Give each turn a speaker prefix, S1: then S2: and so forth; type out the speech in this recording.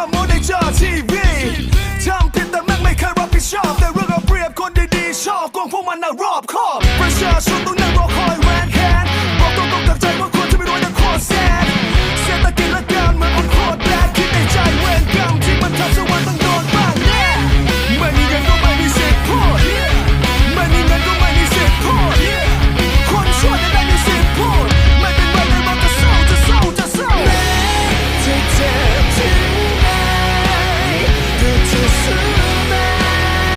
S1: มาโมในจอทีวีทำผิดแต่แม่งไม่เคยรับผิดชอบ แต่เรื่องเอาเปรียบคนดีๆชอบกงพวกมันน่ะรอบคอบประชาชน